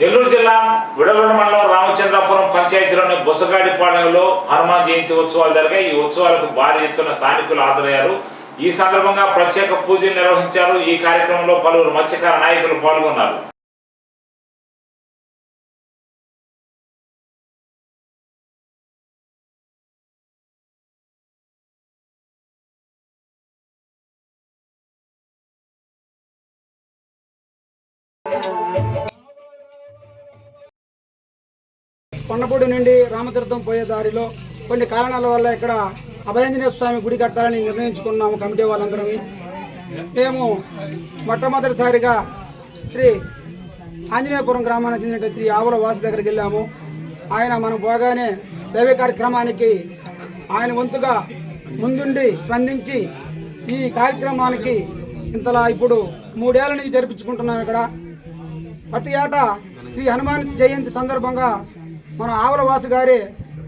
నెల్లూరు జిల్లా విడలూరు మండలం రామచంద్రపురం పంచాయతీలోని బొసగాడిపాలెంలో హనుమాన్ జయంతి ఉత్సవాలు జరిగాయి. ఈ ఉత్సవాలకు భారీ ఎత్తున స్థానికులు హాజరయ్యారు. ఈ సందర్భంగా ప్రత్యేక పూజలు నిర్వహించారు. ఈ కార్యక్రమంలో పలువురు మత్స్యకార నాయకులు పాల్గొన్నారు. కొండపూడి నుండి రామతీర్థం పోయే దారిలో కొన్ని కారణాల వల్ల ఇక్కడ అభయంజనేయ స్వామి గుడి కట్టాలని నిర్ణయించుకున్నాము కమిటీ వాళ్ళందరం మేము మొట్టమొదటిసారిగా శ్రీ ఆంజనేయపురం గ్రామానికి చెందిన శ్రీ ఆవుల వాసు దగ్గరికి వెళ్ళాము. ఆయన మనం పోగానే దైవ కార్యక్రమానికి ఆయన వంతుగా ముందుండి స్పందించి ఈ కార్యక్రమానికి ఇంతలా ఇప్పుడు మూడేళ్ళ నుంచి జరిపించుకుంటున్నాం ఇక్కడ. ప్రతి ఏటా శ్రీ హనుమాన్ జయంతి సందర్భంగా మన ఆవలవాసు గారే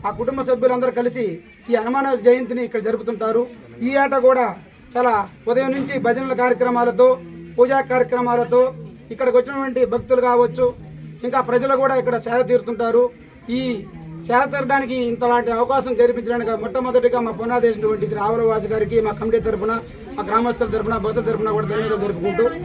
ఆ కుటుంబ సభ్యులందరూ కలిసి ఈ హనుమాన జయంతిని ఇక్కడ జరుపుతుంటారు. ఈ ఆట కూడా చాలా ఉదయం నుంచి భజనల కార్యక్రమాలతో పూజా కార్యక్రమాలతో ఇక్కడికి వచ్చినటువంటి భక్తులు కావచ్చు ఇంకా ప్రజలు కూడా ఇక్కడ సేవ తీరుతుంటారు. ఈ సేవ తీరడానికి ఇంతలాంటి అవకాశం కల్పించడానికి మొట్టమొదటిగా మా పునాదేశినటువంటి శ్రీ ఆవులవాసు గారికి మా కమిటీ తరపున మా గ్రామస్తుల తరపున భక్తుల తరపున కూడా ధన్యవాదాలు జరుపుకుంటూ